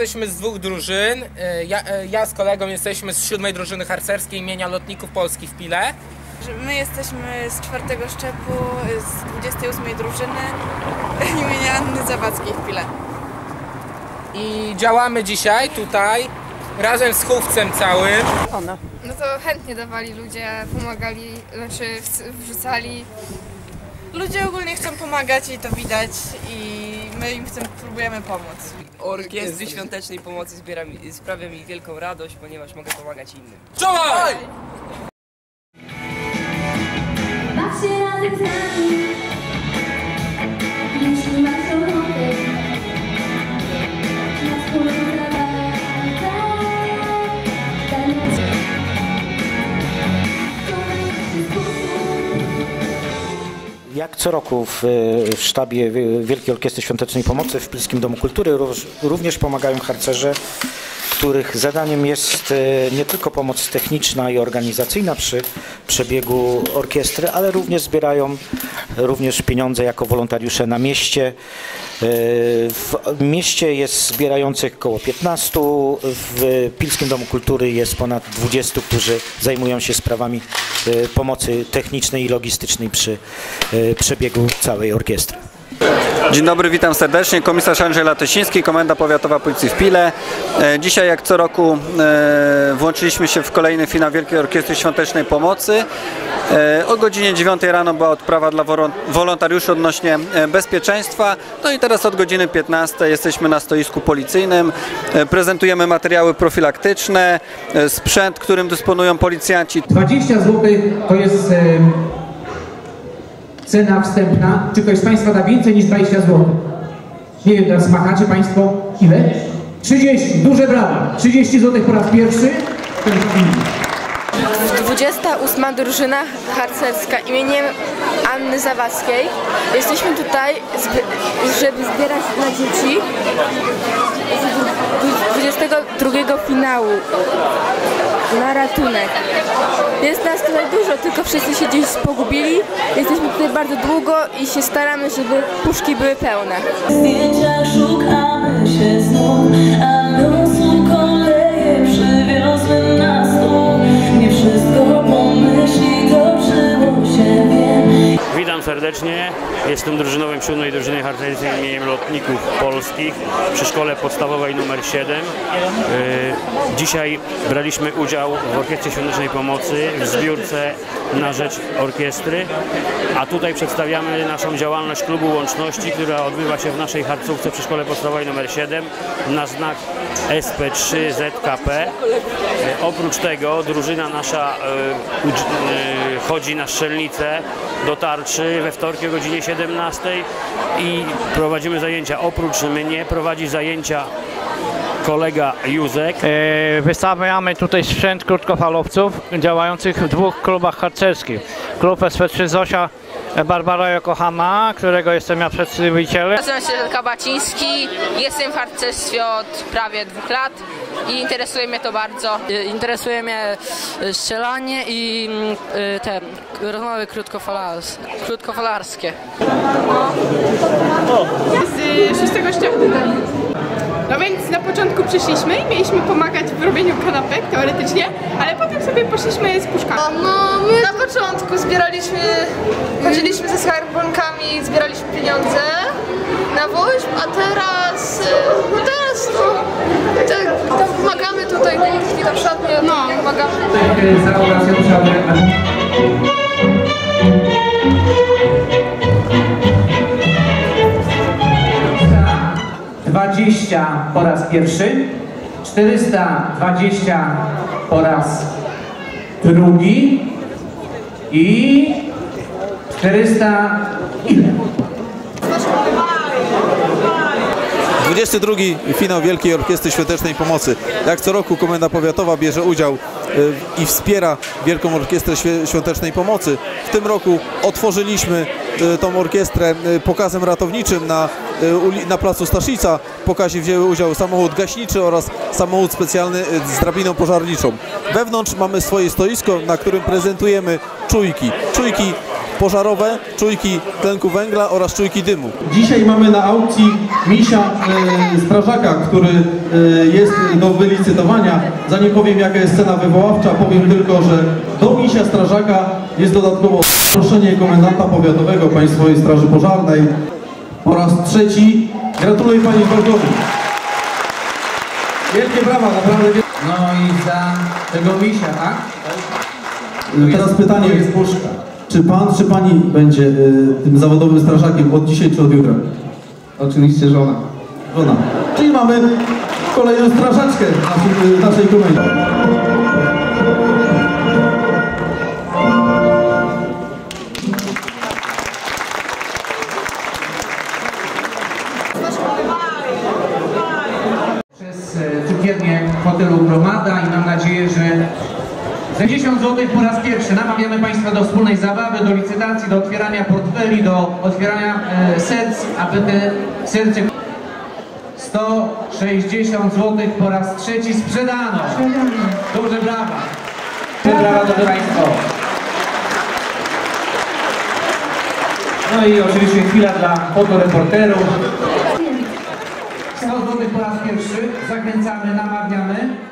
jesteśmy z dwóch drużyn. E, Ja, e, ja z kolegą jesteśmy z siódmej drużyny harcerskiej imienia Lotników Polski w Pile. my jesteśmy z czwartego szczepu, z 28 drużyny imienia Anny Zawadzkiej w Pile. I działamy dzisiaj tutaj razem z chówcem całym. No to chętnie dawali ludzie, pomagali, znaczy wrzucali. Ludzie ogólnie chcą pomagać i to widać i my im w tym próbujemy pomóc. Orkiestry Świątecznej Pomocy zbiera mi, sprawia mi wielką radość, ponieważ mogę pomagać innym. Czołaj! Jak co roku w, w sztabie Wielkiej Orkiestry Świątecznej Pomocy w Pilskim Domu Kultury ró- również pomagają harcerze, których zadaniem jest e, nie tylko pomoc techniczna i organizacyjna przy przebiegu orkiestry, ale również zbierają również pieniądze jako wolontariusze na mieście. E, W mieście jest zbierających około 15, w Pilskim Domu Kultury jest ponad 20, którzy zajmują się sprawami e, pomocy technicznej i logistycznej przy e, przebiegu całej orkiestry. Dzień dobry, witam serdecznie. Komisarz Andrzej Latysiński, Komenda Powiatowa Policji w Pile. E, Dzisiaj, jak co roku, e, włączyliśmy się w kolejny finał Wielkiej Orkiestry Świątecznej Pomocy. E, O godzinie 9 rano była odprawa dla wolontariuszy odnośnie bezpieczeństwa. No i teraz od godziny 15 jesteśmy na stoisku policyjnym. Prezentujemy materiały profilaktyczne, sprzęt, którym dysponują policjanci. 20 zł to jest cena wstępna. Czy ktoś z Państwa da więcej niż 20 zł? Nie wiem, teraz machacie Państwo ile? 30, duże brawa. 30 zł po raz pierwszy. 28 drużyna harcerska imieniem Anny Zawadzkiej. Jesteśmy tutaj, żeby zbierać dla dzieci 22 finału na ratunek. Jest nas tutaj dużo, tylko wszyscy się gdzieś pogubili. Jesteśmy tutaj bardzo długo i się staramy, żeby puszki były pełne. zdjęciach szukamy się znów, serdecznie. Jestem drużynowym siódmej drużyny harcerskiej imieniem Lotników Polskich przy szkole podstawowej numer 7. Yy, Dzisiaj braliśmy udział w Orkiestrze Świątecznej Pomocy w zbiórce na rzecz orkiestry, a tutaj przedstawiamy naszą działalność klubu łączności, która odbywa się w naszej harcówce przy szkole podstawowej numer 7 na znak SP3 ZKP. E, Oprócz tego drużyna nasza e, chodzi na strzelnicę do tarczy we wtorki o godzinie 17 i prowadzimy zajęcia. Oprócz mnie prowadzi zajęcia kolega Józek. E, Wystawiamy tutaj sprzęt krótkofalowców działających w dwóch klubach harcerskich. Klub SP3 Zosia Barbara Yokohama, którego jestem ja przedstawicielem. Nazywam się Kabaciński, jestem w harcerstwie od prawie dwóch lat i interesuje mnie to bardzo. Interesuje mnie strzelanie i te rozmowy krótkofalarskie. Z szóstego szczepu. No więc na początku przyszliśmy i mieliśmy pomagać w robieniu kanapek teoretycznie, ale potem sobie poszliśmy z puszkami. No, my na początku zbieraliśmy, chodziliśmy ze skarbonkami, zbieraliśmy pieniądze na WOŚP, a teraz, e, no teraz to, tak, tam pomagamy tutaj, dzięki na przykład nie no. pomagamy. Za oracją trzeba 20 po raz pierwszy, 420 po raz drugi i 400 ile? 22 finał Wielkiej Orkiestry Świątecznej Pomocy. Jak co roku Komenda Powiatowa bierze udział y, i wspiera Wielką Orkiestrę Świątecznej Pomocy. W tym roku otworzyliśmy y, tą orkiestrę y, pokazem ratowniczym na, na placu Staszica. W pokazie wzięły udział samochód gaśniczy oraz samochód specjalny z drabiną pożarniczą. Wewnątrz mamy swoje stoisko, na którym prezentujemy czujki. Czujki pożarowe, czujki tlenku węgla oraz czujki dymu. Dzisiaj mamy na aukcji misia e, strażaka, który e, jest do wylicytowania. Zanim powiem jaka jest cena wywoławcza, powiem tylko, że do misia strażaka jest dodatkowo proszenie komendanta powiatowego Państwowej Straży Pożarnej. Po raz trzeci gratuluję Pani Gwałdowi. Wielkie brawa, naprawdę. No i za tego misia, tak? Teraz pytanie jest Czy Pan, czy Pani będzie e, tym zawodowym strażakiem od dzisiaj czy od jutra? Oczywiście żona. Żona. Czyli mamy kolejną strażaczkę w naszym, w naszej komendzie. Przez e, cukiernię hotelu Gromada i mam nadzieję, że za 10 zł po raz pierwszy namawiamy Państwa do wspólnej zabawy, do licytacji, do otwierania portfeli, do otwierania e, serc, aby te serce 160 zł po raz trzeci sprzedano. Duże brawa. Duże brawa, drodzy Państwo. No i oczywiście chwila dla fotoreporterów. 100 zł po raz pierwszy. Zachęcamy, namawiamy.